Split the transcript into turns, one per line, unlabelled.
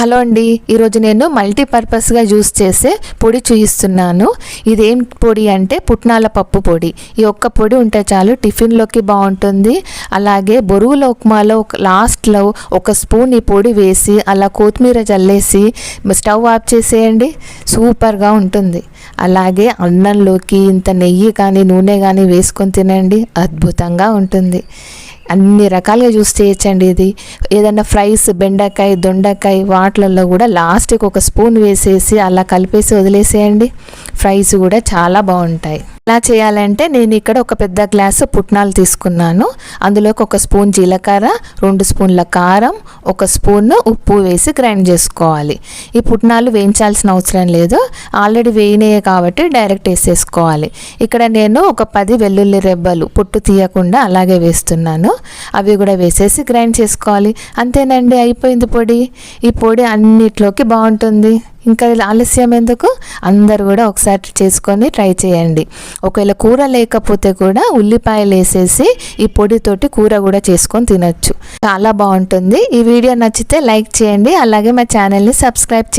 Hello అండి ఈరోజు నేను మల్టీపర్పస్గా యూస్ చేసే పొడి చూపిస్తున్నాను ఇదేం పొడి అంటే పుట్నాల పప్పు పొడి. ఈ ఒక్క పొడి ఉంటే చాలు టిఫిన్లోకి బాగుంటుంది. అలాగే బొరుగుల ఉప్మాలో ఒక లాస్ట్లో ఒక స్పూన్ ఈ పొడి వేసి అలా కొత్తిమీర చల్లేసి స్టవ్ ఆఫ్ చేసేయండి. సూపర్గా ఉంటుంది. అలాగే అన్నంలోకి ఇంత నెయ్యి కానీ నూనె కానీ వేసుకొని తినండి. అద్భుతంగా ఉంటుంది. అన్ని రకాలుగా యూస్ చేయొచ్చండి ఇది. ఏదైనా ఫ్రైస్ బెండకాయ దొండకాయ వాటిలలో కూడా లాస్ట్కి ఒక స్పూన్ వేసేసి అలా కలిపేసి వదిలేసేయండి. ఫ్రైస్ కూడా చాలా బాగుంటాయి. ఎలా చేయాలంటే నేను ఇక్కడ ఒక పెద్ద గ్లాసు పుట్నాలు తీసుకున్నాను. అందులోకి ఒక స్పూన్ జీలకర్ర రెండు స్పూన్ల కారం ఒక స్పూన్ ఉప్పు వేసి గ్రైండ్ చేసుకోవాలి. ఈ పుట్నాలు వేయించాల్సిన అవసరం లేదు. ఆల్రెడీ వేయినాయి కాబట్టి డైరెక్ట్ వేసేసుకోవాలి. ఇక్కడ నేను ఒక పది వెల్లుల్లి రెబ్బలు పుట్టు తీయకుండా అలాగే వేస్తున్నాను. అవి కూడా వేసేసి గ్రైండ్ చేసుకోవాలి. అంతేనండి అయిపోయింది పొడి. ఈ పొడి అన్నిట్లోకి బాగుంటుంది. ఇంకా ఆలస్యం ఎందుకు? అందరు కూడా ఒకసారి చేసుకొని ట్రై చేయండి. ఒకవేళ కూర లేకపోతే కూడా ఉల్లిపాయలు వేసేసి ఈ పొడితోటి కూర కూడా చేసుకొని తినొచ్చు. చాలా బాగుంటుంది. ఈ వీడియో నచ్చితే లైక్ చేయండి. అలాగే మా ఛానల్ని సబ్స్క్రైబ్ చేయండి.